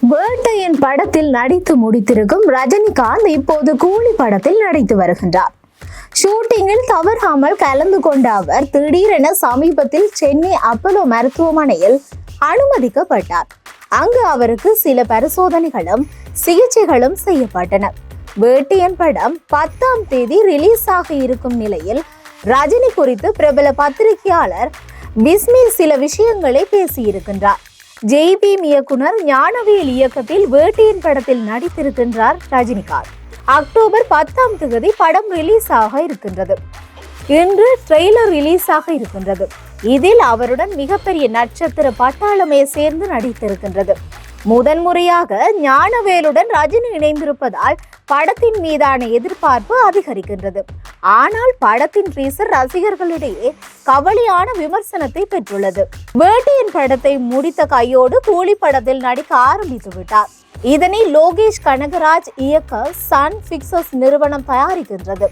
வேட்டையின் படத்தில் நடித்து முடித்திருக்கும் ரஜினிகாந்த் இப்போது கூலி படத்தில் நடித்து வருகின்றார். ஷூட்டிங்கில் தவறாமல் கலந்து கொண்ட அவர் திடீரென சமீபத்தில் சென்னை அப்பலோ மருத்துவமனையில் அனுமதிக்கப்பட்டார். அங்கு அவருக்கு சில பரிசோதனைகளும் சிகிச்சைகளும் செய்யப்பட்டன. வேட்டையன் படம் பத்தாம் தேதி ரிலீஸ் ஆக இருக்கும் நிலையில் ரஜினி குறித்து பிரபல பத்திரிகையாளர் பிஸ்மில் சில விஷயங்களை பேசியிருக்கின்றார். ஜெய்பீம் இயக்குனர் ஞானவேல் இயக்கத்தில் வேட்டியின் படத்தில் நடித்திருக்கின்றார் ரஜினிகாந்த். அக்டோபர் பத்தாம் தேதி படம் ரிலீஸ் ஆக இருக்கின்றது. இன்று ட்ரெய்லர் ரிலீஸ் ஆக இருக்கின்றது. இதில் அவருடன் மிகப்பெரிய நட்சத்திர பட்டாளமே சேர்ந்து நடித்திருக்கின்றது. முதன்முறையாக ஞானவேலுடன் ரஜினி இணைந்திருப்பதால் படத்தின் மீதான எதிர்பார்ப்பு அதிகரிக்கின்றது. ஆனால் படத்தின் டீசர் ரசிகர்களிடையே கவலையான விமர்சனத்தை பெற்றுள்ளது. வேட்டையின் படத்தை முடித்த கையோடு கூலி படத்தில் நடிக்க ஆரம்பித்து விட்டார். இதனை லோகேஷ் கனகராஜ் இயக்க சன் பிக்சர்ஸ் நிறுவனம் தயாரிக்கின்றது.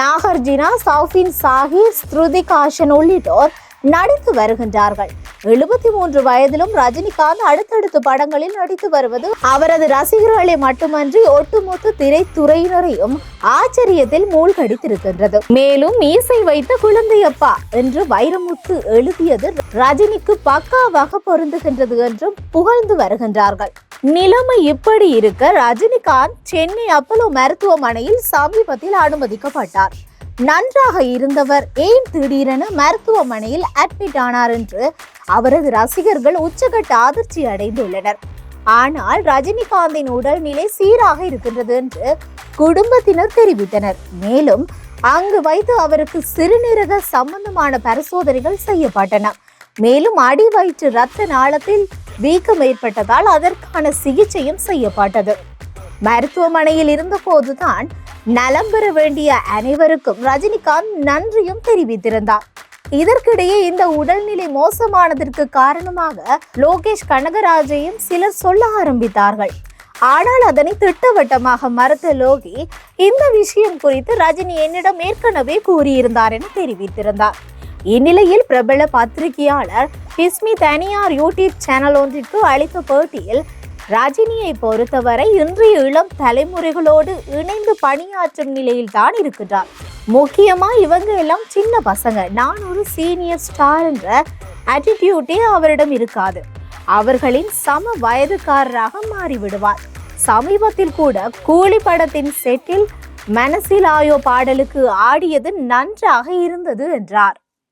நாகார்ஜினா சௌஃபின் சாஹி ஸ்ருதிகாஷன் உள்ளிட்டோர் நடித்து வருகின்றார்கள். எழுபத்தி மூன்று வயதிலும் ரஜினிகாந்த் அடுத்தடுத்த படங்களில் நடித்து வருவது அவரது ரசிகர்களை மட்டுமன்றி ஒட்டுமொத்த திரைத்துறையினரையும் ஆச்சரியத்தில் மூழ்கடித்திருக்கின்றது. மேலும் இசை வைத்த குழந்தையப்பா என்று வைரமுத்து எழுதியது ரஜினிக்கு பக்காவாக பொருந்துகின்றது என்றும் புகழ்ந்து வருகின்றார்கள். நிலைமை இப்படி இருக்க ரஜினிகாந்த் சென்னை அப்பலோ மருத்துவமனையில் சமீபத்தில் அனுமதிக்கப்பட்டார். நன்றாக இருந்தவர் ஏன் திடீரென மருத்துவமனையில் அட்மிட் ஆனார் என்று அவரது ரசிகர்கள் உச்சகட்ட அதிர்ச்சி அடைந்துள்ளனர். ஆனால் ரஜினிகாந்தின் உடல்நிலை சீராக இருக்கின்றது என்று குடும்பத்தினர் தெரிவித்தனர். மேலும் அங்கு வைத்து அவருக்கு சிறுநீரக சம்பந்தமான பரிசோதனைகள் செய்யப்பட்டன. மேலும் அடி வயிற்று ரத்த நாளத்தில் வீக்கம் ஏற்பட்டதால் அதற்கான சிகிச்சையும் செய்யப்பட்டது. மருத்துவமனையில் இருந்தபோதுதான் நலம் பெற வேண்டிய அனைவருக்கும் ரஜினிகாந்த் நன்றியும் தெரிவித்திருந்தார். இதற்கிடையே இந்த உடல்நிலை மோசமானதற்கு காரணமாக லோகேஷ் கனகராஜையும் சிலர் சொல்ல ஆரம்பித்தார்கள். ஆனால் அதனை திட்டவட்டமாக மறுத்த லோகி இந்த விஷயம் குறித்து ரஜினி என்னிடம் ஏற்கனவே கூறியிருந்தார் என தெரிவித்திருந்தார். இந்நிலையில் பிரபல பத்திரிகையாளர் ஹிஸ்மி தனியார் யூடியூப் சேனல் ஒன்றிற்கு அளித்த பேட்டியில் ரஜினியை பொறுத்தவரை இன்றைய இளம் தலைமுறைகளோடு இணைந்து பணியாற்றும் நிலையில் தான் இருக்கிறார். முக்கியமா இவங்க எல்லாம் சின்ன பசங்க. நான் ஒரு சீனியர் ஸ்டார் என்ற ஆட்டிடியூட்டே அவரிடம் இருக்காது. அவர்களின் சம வயதுக்காரராக மாறிவிடுவார். சமீபத்தில் கூட கூலி படத்தின் செட்டில் மனசிலாயோ பாடலுக்கு ஆடியது நன்றாக இருந்தது என்றார்.